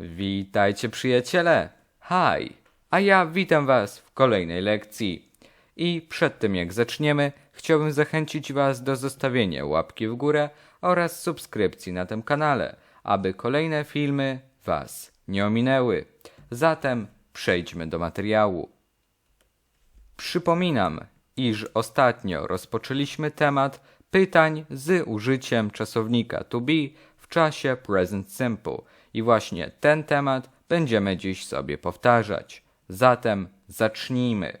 Witajcie przyjaciele! Hi! A ja witam was w kolejnej lekcji. I przed tym jak zaczniemy, chciałbym zachęcić was do zostawienia łapki w górę oraz subskrypcji na tym kanale, aby kolejne filmy was nie ominęły. Zatem przejdźmy do materiału. Przypominam, iż ostatnio rozpoczęliśmy temat pytań z użyciem czasownika to be w czasie present simple i właśnie ten temat będziemy dziś sobie powtarzać. Zatem zacznijmy.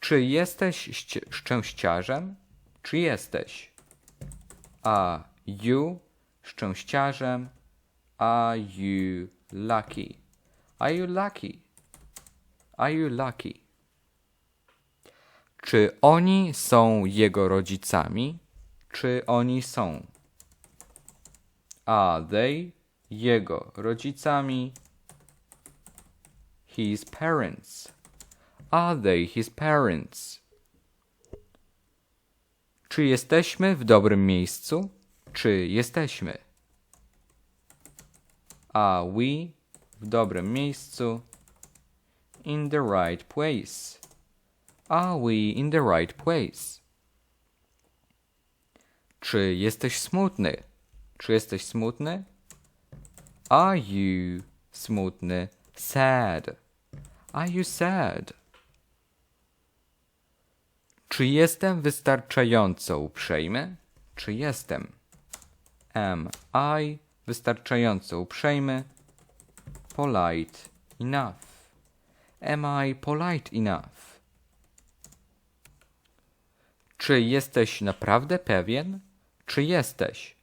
Czy jesteś szczęściarzem? Czy jesteś? Are you szczęściarzem? Are you lucky? Are you lucky? Are you lucky? Czy oni są jego rodzicami? Czy oni są? Are they jego rodzicami? His parents. Are they his parents? Czy jesteśmy w dobrym miejscu? Czy jesteśmy? Are we w dobrym miejscu? In the right place. Are we in the right place? Czy jesteś smutny? Czy jesteś smutny? Are you smutny? Sad. Are you sad? Czy jestem wystarczająco uprzejmy? Czy jestem? Am I wystarczająco uprzejmy? Polite enough. Am I polite enough? Czy jesteś naprawdę pewien? Czy jesteś?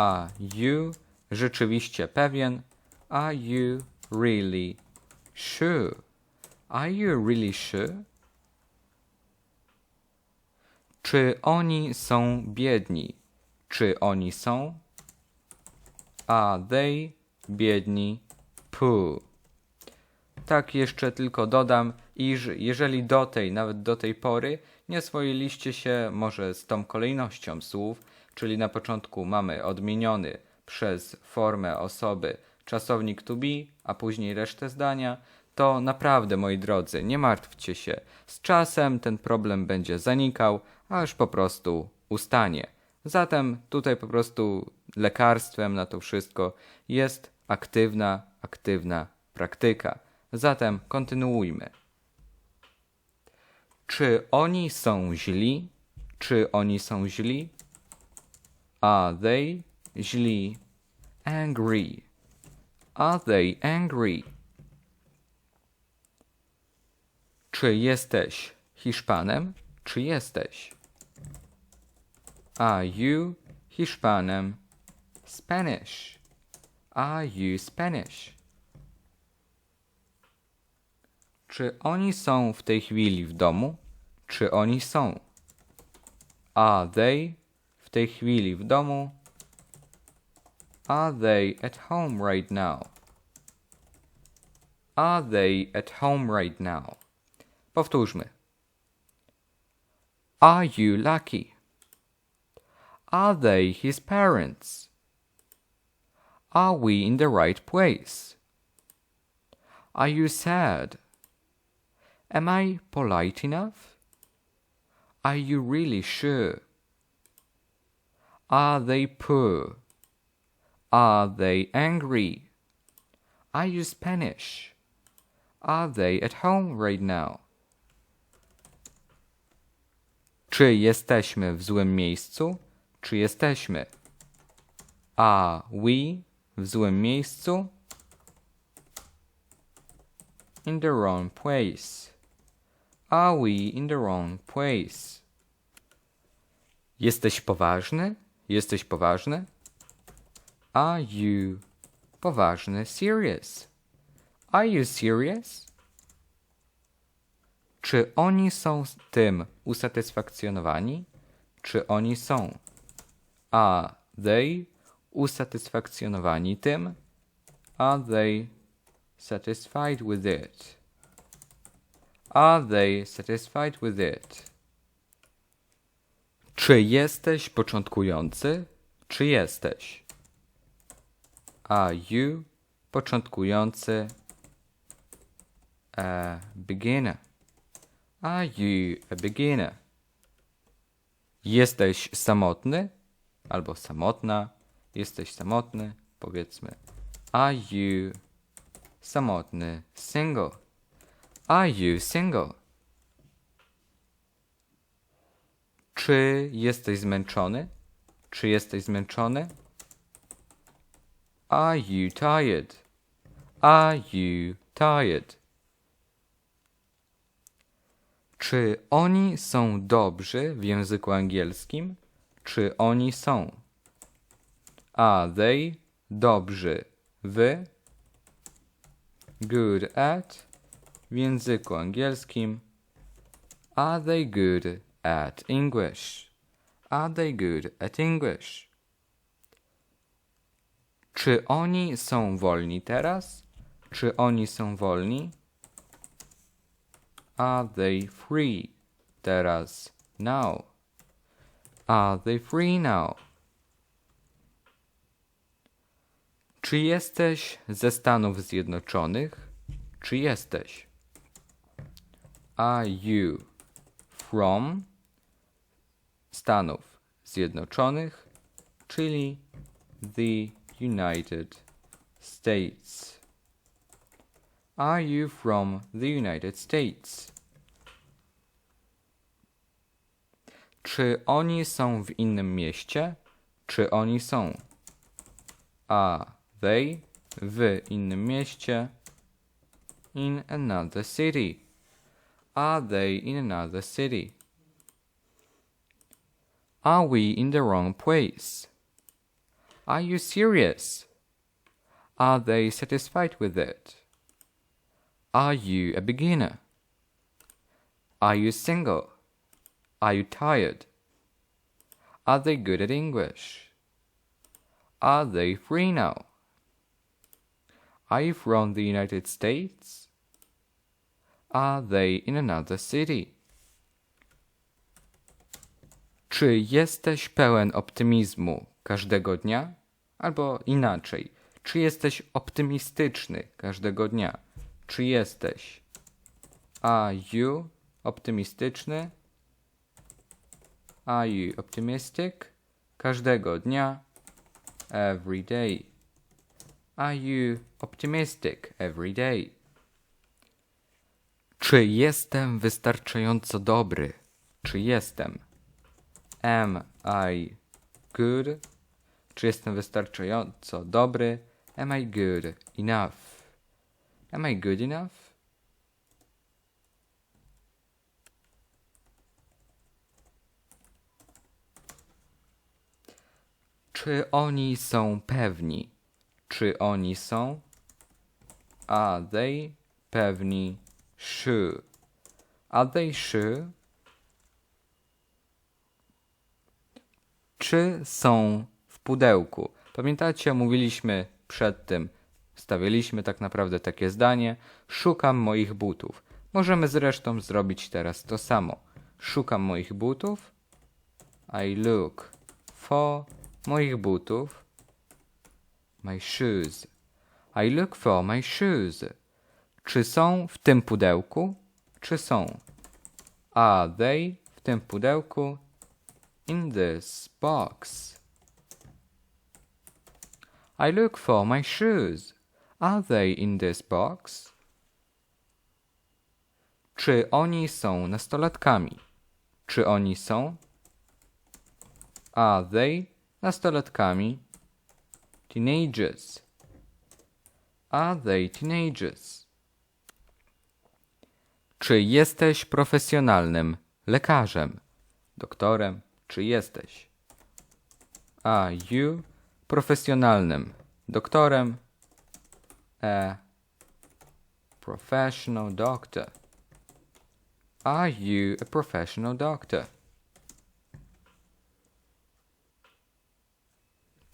Are you rzeczywiście pewien? Are you really sure? Are you really sure? Czy oni są biedni? Czy oni są? Are they biedni? Poor. Tak jeszcze tylko dodam, iż jeżeli do tej, nawet do tej pory, nie oswoiliście się może z tą kolejnością słów, czyli na początku mamy odmieniony przez formę osoby czasownik to be, a później resztę zdania, to naprawdę, moi drodzy, nie martwcie się. Z czasem ten problem będzie zanikał, aż po prostu ustanie. Zatem tutaj po prostu lekarstwem na to wszystko jest aktywna, aktywna praktyka. Zatem kontynuujmy. Czy oni są źli? Czy oni są źli? Are they źli? Angry. Are they angry? Czy jesteś Hiszpanem? Czy jesteś? Are you Hiszpanem? Spanish. Are you Spanish? Czy oni są w tej chwili w domu? Czy oni są? Are they w tej chwili w domu? Are they at home right now? Are they at home right now? Powtórzmy. Are you lucky? Are they his parents? Are we in the right place? Are you sad? Am I polite enough? Are you really sure? Are they poor? Are they angry? Are you Spanish? Are they at home right now? Czy jesteśmy w złym miejscu? Czy jesteśmy? Are we w złym miejscu? In the wrong place. Are we in the wrong place? Jesteś poważny? Jesteś poważny? Are you poważny? Serious? Are you serious? Czy oni są tym usatysfakcjonowani? Czy oni są? Are they usatysfakcjonowani tym? Are they satisfied with it? Are they satisfied with it? Czy jesteś początkujący? Czy jesteś? Are you początkujący a beginner? Are you a beginner? Jesteś samotny albo samotna. Jesteś samotny, powiedzmy. Are you samotny single? Are you single? Czy jesteś zmęczony? Czy jesteś zmęczony? Are you tired? Are you tired? Czy oni są dobrzy w języku angielskim? Czy oni są? Are they dobrzy w good at w języku angielskim? Are they good at English? Are they good at English? Czy oni są wolni teraz? Czy oni są wolni? Are they free teraz? Now. Are they free now? Czy jesteś ze Stanów Zjednoczonych? Czy jesteś? Are you from Stanów Zjednoczonych, czyli the United States? Are you from the United States? Czy oni są w innym mieście? Czy oni są? Are they w innym mieście? In another city. Are they in another city? Are we in the wrong place? Are you serious? Are they satisfied with it? Are you a beginner? Are you single? Are you tired? Are they good at English? Are they free now? Are you from the United States? Are they in another city? Czy jesteś pełen optymizmu każdego dnia? Albo inaczej, czy jesteś optymistyczny każdego dnia? Czy jesteś? Are you optymistyczny? Are you optimistic? Każdego dnia. Every day. Are you optimistic every day? Czy jestem wystarczająco dobry? Czy jestem? Am I good? Czy jestem wystarczająco dobry? Am I good enough? Am I good enough? Czy oni są pewni? Czy oni są? Are they pewni? Sure. Are they sure? Czy są w pudełku? Pamiętacie, mówiliśmy przed tym, stawialiśmy tak naprawdę takie zdanie: Szukam moich butów. Możemy zresztą zrobić teraz to samo. Szukam moich butów. I look for moich butów. My shoes. I look for my shoes. Czy są w tym pudełku? Czy są? Are they w tym pudełku? In this box. I look for my shoes. Are they in this box? Czy oni są nastolatkami? Czy oni są? Are they nastolatkami? Teenagers. Are they teenagers? Czy jesteś profesjonalnym lekarzem, doktorem? Czy jesteś? Are you profesjonalnym doktorem? A professional doctor. Are you a professional doctor?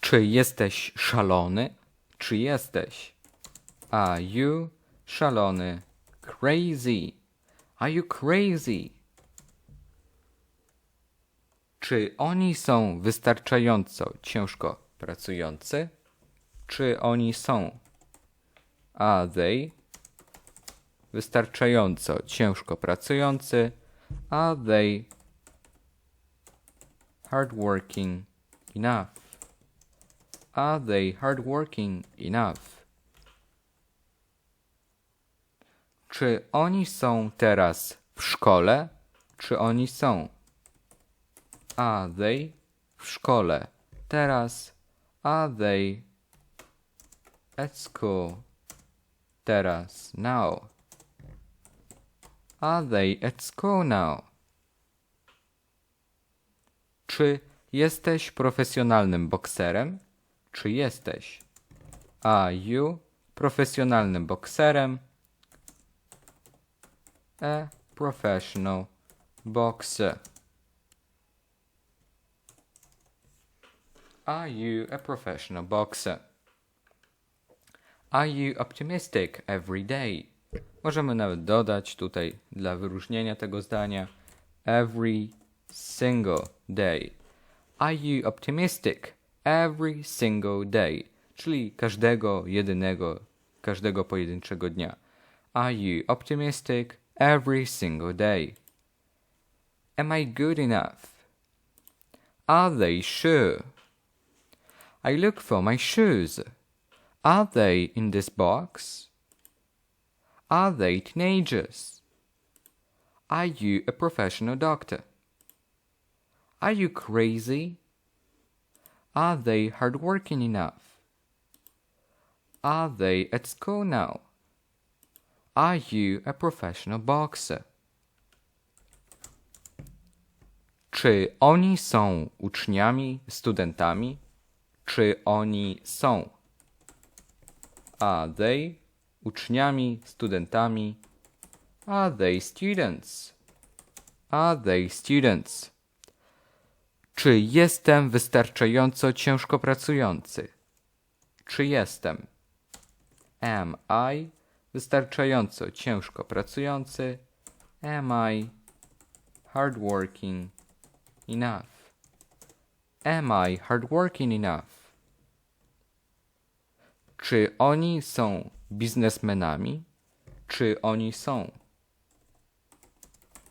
Czy jesteś szalony? Czy jesteś? Are you szalony? Crazy. Are you crazy? Czy oni są wystarczająco ciężko pracujący? Czy oni są? Are they wystarczająco ciężko pracujący? Are they hardworking enough? Are they hardworking enough? Czy oni są teraz w szkole? Czy oni są? Are they w szkole? Teraz. Are they at school? Teraz. Now. Are they at school now? Czy jesteś profesjonalnym bokserem? Czy jesteś? Are you profesjonalnym bokserem? A professional boxer. Are you a professional boxer? Are you optimistic every day? Możemy nawet dodać tutaj dla wyróżnienia tego zdania every single day. Are you optimistic every single day? Czyli każdego jedynego, każdego pojedynczego dnia. Are you optimistic every single day? Am I good enough? Are they sure? I look for my shoes. Are they in this box? Are they teenagers? Are you a professional doctor? Are you crazy? Are they hardworking enough? Are they at school now? Are you a professional boxer? Czy oni są uczniami, studentami? Czy oni są? Are they uczniami, studentami? Are they students? Are they students? Czy jestem wystarczająco ciężko pracujący? Czy jestem? Am I wystarczająco ciężko pracujący? Am I hardworking enough? Am I hardworking enough? Czy oni są biznesmenami? Czy oni są?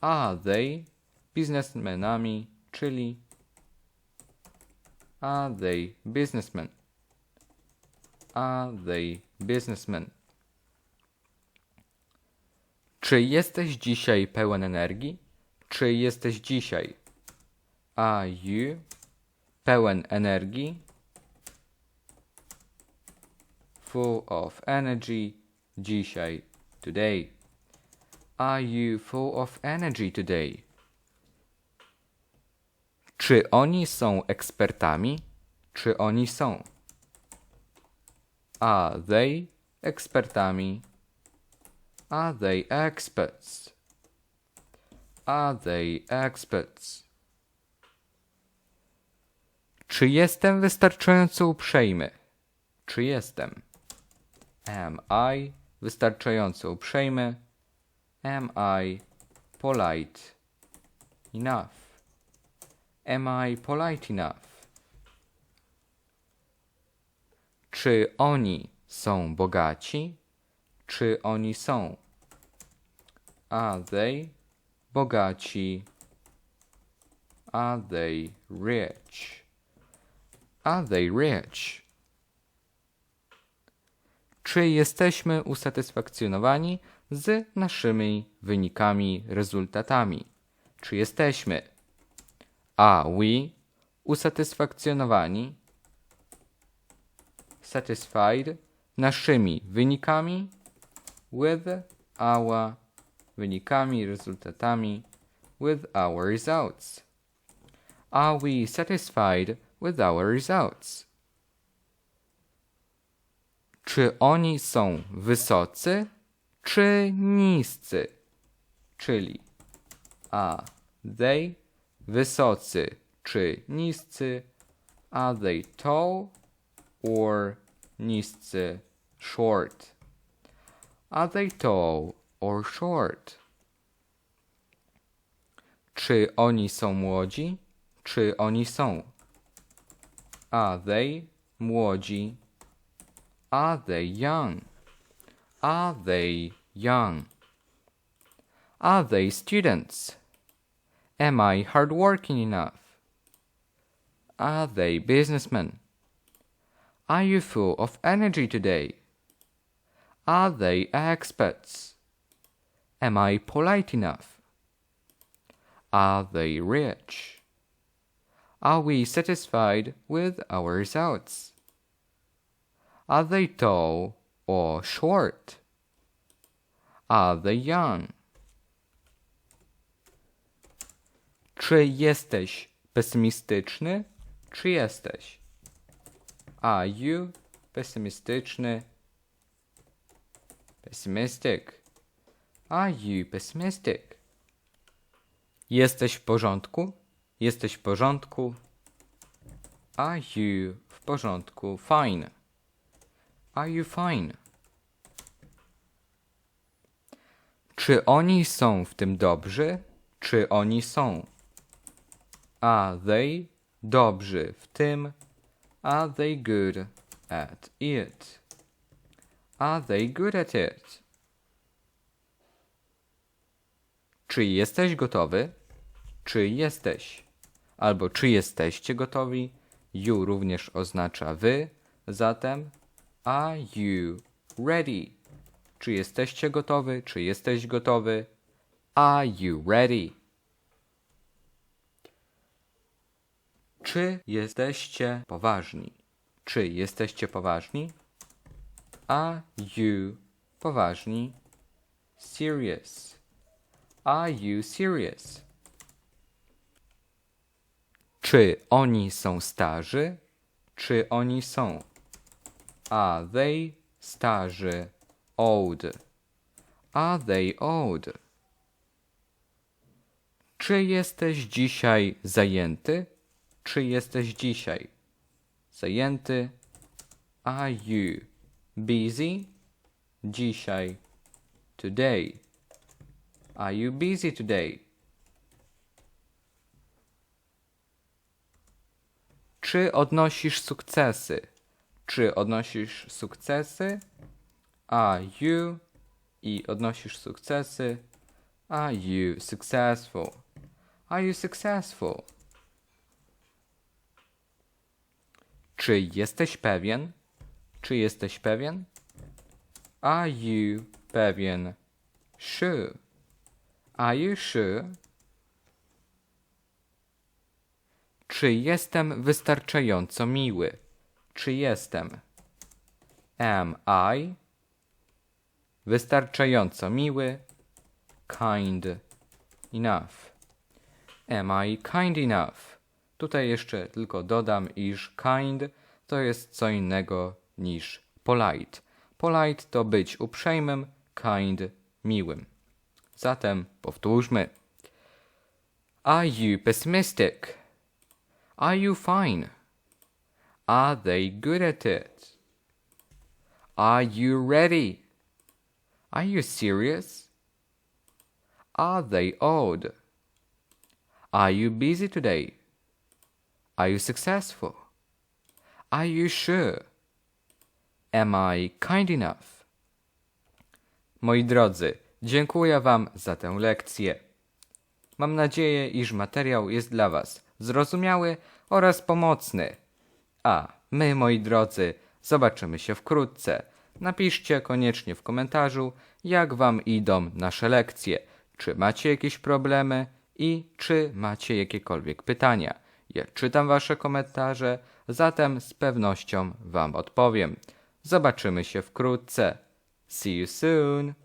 Are they biznesmenami, czyli Are they businessmen? Are they businessmen? Czy jesteś dzisiaj pełen energii? Czy jesteś dzisiaj? Are you pełen energii? Full of energy dzisiaj, today. Are you full of energy today? Czy oni są ekspertami? Czy oni są? Are they ekspertami? Are they experts? Are they experts? Czy jestem wystarczająco uprzejmy? Czy jestem? Am I wystarczająco uprzejmy? Am I polite enough? Am I polite enough? Czy oni są bogaci? Czy oni są? Are they bogaci? Are they rich? Are they rich? Czy jesteśmy usatysfakcjonowani z naszymi wynikami, rezultatami? Czy jesteśmy? Are we usatysfakcjonowani? Satisfied naszymi wynikami? With our wynikami, rezultatami? With our results. Are we satisfied with our results? Czy oni są wysocy, czy niscy? Czyli a they wysocy czy niscy? Are they tall or niscy short? Are they tall or short? Czy oni są młodzi? Czy oni są? Are they młodzi? Are they young? Are they young? Are they students? Am I hardworking enough? Are they businessmen? Are you full of energy today? Are they experts? Am I polite enough? Are they rich? Are we satisfied with our results? Are they tall or short? Are they young? Czy jesteś pesymistyczny? Czy jesteś? Are you pesymistyczny? Pessimistic. Are you pessimistic? Jesteś w porządku? Jesteś w porządku? Are you w porządku? Fine. Are you fine? Czy oni są w tym dobrzy? Czy oni są? Are they dobrzy w tym? Are they good at it? Are they good at it? Czy jesteś gotowy? Czy jesteś? Albo czy jesteście gotowi? You również oznacza wy, zatem are you ready? Czy jesteście gotowy? Czy jesteś gotowy? Are you ready? Czy jesteście poważni? Czy jesteście poważni? Are you poważni? Serious. Are you serious? Czy oni są starzy? Czy oni są? Are they starzy? Old. Are they old? Czy jesteś dzisiaj zajęty? Czy jesteś dzisiaj zajęty? Are you busy? Dzisiaj. Today. Are you busy today? Czy odnosisz sukcesy? Czy odnosisz sukcesy? Are you i odnosisz sukcesy? Are you successful? Are you successful? Czy jesteś pewien? Czy jesteś pewien? Are you pewien? Sure. Are you sure? Czy jestem wystarczająco miły? Czy jestem? Am I? Wystarczająco miły. Kind enough. Am I kind enough? Tutaj jeszcze tylko dodam, iż kind to jest co innego niż polite. Polite to być uprzejmym, kind miłym. Zatem powtórzmy. Are you pessimistic? Are you fine? Are they good at it? Are you ready? Are you serious? Are they old? Are you busy today? Are you successful? Are you sure? Am I kind enough? Moi drodzy, dziękuję Wam za tę lekcję. Mam nadzieję, iż materiał jest dla Was zrozumiały oraz pomocny. A my, moi drodzy, zobaczymy się wkrótce. Napiszcie koniecznie w komentarzu, jak Wam idą nasze lekcje, czy macie jakieś problemy i czy macie jakiekolwiek pytania. Ja czytam Wasze komentarze, zatem z pewnością Wam odpowiem. Zobaczymy się wkrótce. See you soon!